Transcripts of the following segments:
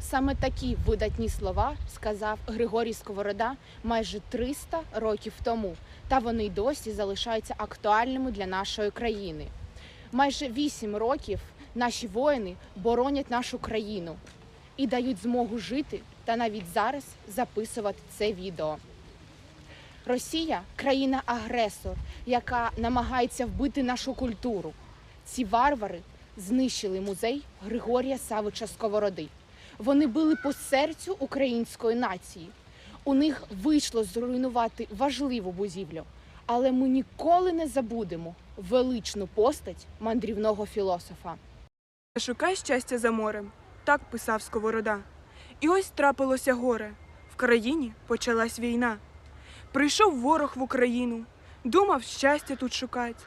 Саме такі видатні слова сказав Григорій Сковорода майже 300 років тому, та вони й досі залишаються актуальними для нашої країни. Майже 8 років наші воїни боронять нашу країну і дають змогу жити та навіть зараз записувати це відео. Росія країна-агресор, яка намагається вбити нашу культуру. Ці варвари знищили музей Григорія Савича Сковороди. Вони били по серцю української нації. У них вийшло зруйнувати важливу будівлю, але ми ніколи не забудемо величну постать мандрівного філософа. Шукай щастя за морем, так писав Сковорода. І ось трапилося горе. В країні почалась війна. Прийшов ворог в Україну, думав щастя тут шукать.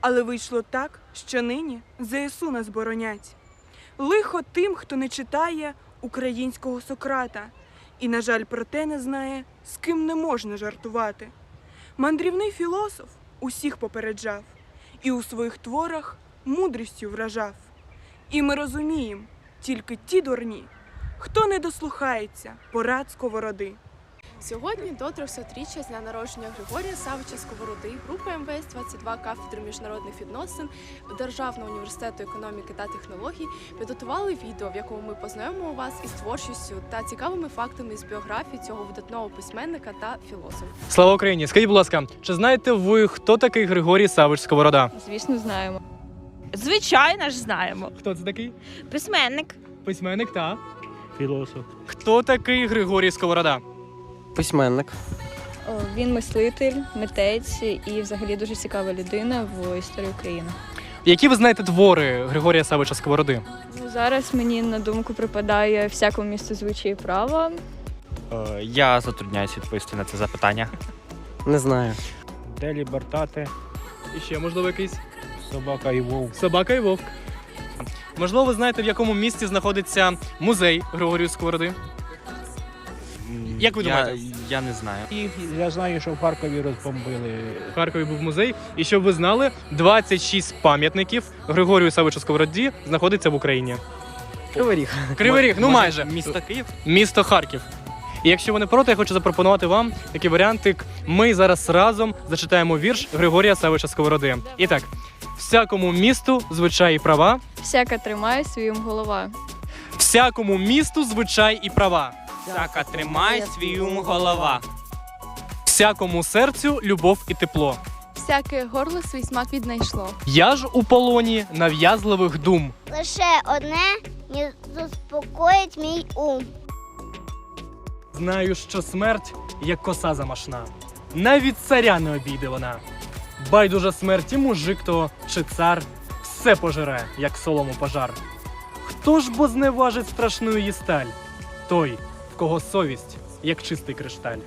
Але вийшло так, що нині ЗСУ нас боронять. Лихо тим, хто не читає українського Сократа, і, на жаль, про те не знає, з ким не можна жартувати. Мандрівний філософ усіх попереджав і у своїх творах мудрістю вражав. І ми розуміємо, тільки ті дурні, хто не дослухається порад сковороди. Сьогодні до 300-річчя з дня народження Григорія Савича Сковороди група МВС 22 кафедри міжнародних відносин Державного університету економіки та технологій підготували відео, в якому ми познайомимо вас із творчістю та цікавими фактами з біографії цього видатного письменника та філософа. Слава Україні! Скажіть, будь ласка, чи знаєте ви, хто такий Григорій Савич Сковорода? Звісно, знаємо. Звичайно ж знаємо. Хто це такий? Письменник. Письменник та Філософ. хто такий Григорій Сковорода? Письменник. О, Він мислитель, митець і взагалі дуже цікава людина в історії України. Які ви знаєте твори Григорія Савича Сковороди? Ну, зараз мені на думку припадає всякому місто звичаї права. Е, Я затрудняюсь відповісти на це запитання. Не знаю. Делі Бартати, І ще, можливо, якийсь собака і вовк. собака і вовк. Можливо, ви знаєте, в якому місті знаходиться музей Григорію Сковороди? Як ви я, думаєте? Я не знаю. І я знаю, що в Харкові розбомбили. В Харкові був музей. І щоб ви знали, 26 пам'ятників Григорію Савичу Сковороді знаходиться в Україні. Кривий ріг. Кривий Ріг, ну Може, майже. Місто Київ? місто Харків. І якщо ви не проти, я хочу запропонувати вам такий варіантик. Ми зараз разом зачитаємо вірш Григорія Савича Сковороди. І так, всякому місту звичай і права, Всяка тримає своїм голова. всякому місту звичай і права, Всяка тримай свій ум голова. всякому серцю любов і тепло. Всяке горло свій смак віднайшло. Я ж у полоні нав'язливих дум. Лише одне не заспокоїть мій ум. Знаю, що смерть як коса замашна. Навіть царя не обійде вона. Байдужа смерті мужик то чи цар все пожере, як солому пожар. Хто ж бо зневажить страшну її сталь? Той, в кого совість, як чистий кришталь.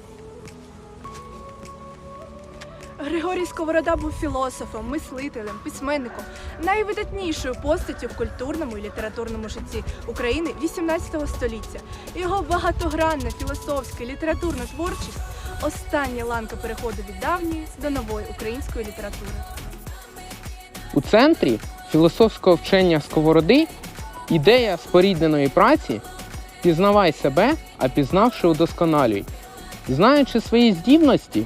Григорій Сковорода був філософом, мислителем, письменником, найвидатнішою постаттю в культурному і літературному житті України XVIII століття. Його багатогранна філософська і літературна творчість остання ланка переходу від давньої до нової української літератури. У центрі філософського вчення сковороди ідея спорідненої праці пізнавай себе, а пізнавши удосконалюй. Знаючи свої здібності,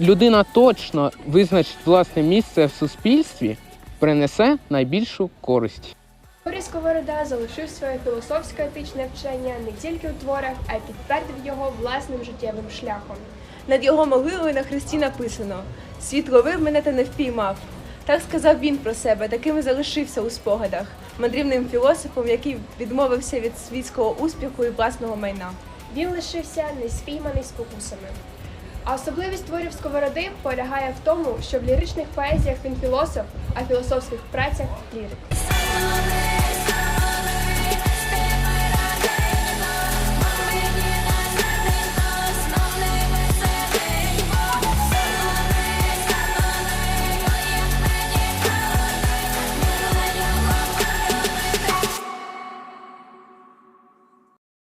людина точно визначить власне місце в суспільстві, принесе найбільшу користь. Григорій Сковорода залишив своє філософське етичне вчення не тільки у творах, а й підтвердив його власним життєвим шляхом. Над його могилою на хресті написано Світ ловив мене та не впіймав. Так сказав він про себе, таким і залишився у спогадах, мандрівним філософом, який відмовився від світського успіху і власного майна. Він лишився неспійманий спокусами. А особливість творів Сковороди полягає в тому, що в ліричних поезіях він філософ, а в філософських працях лірик.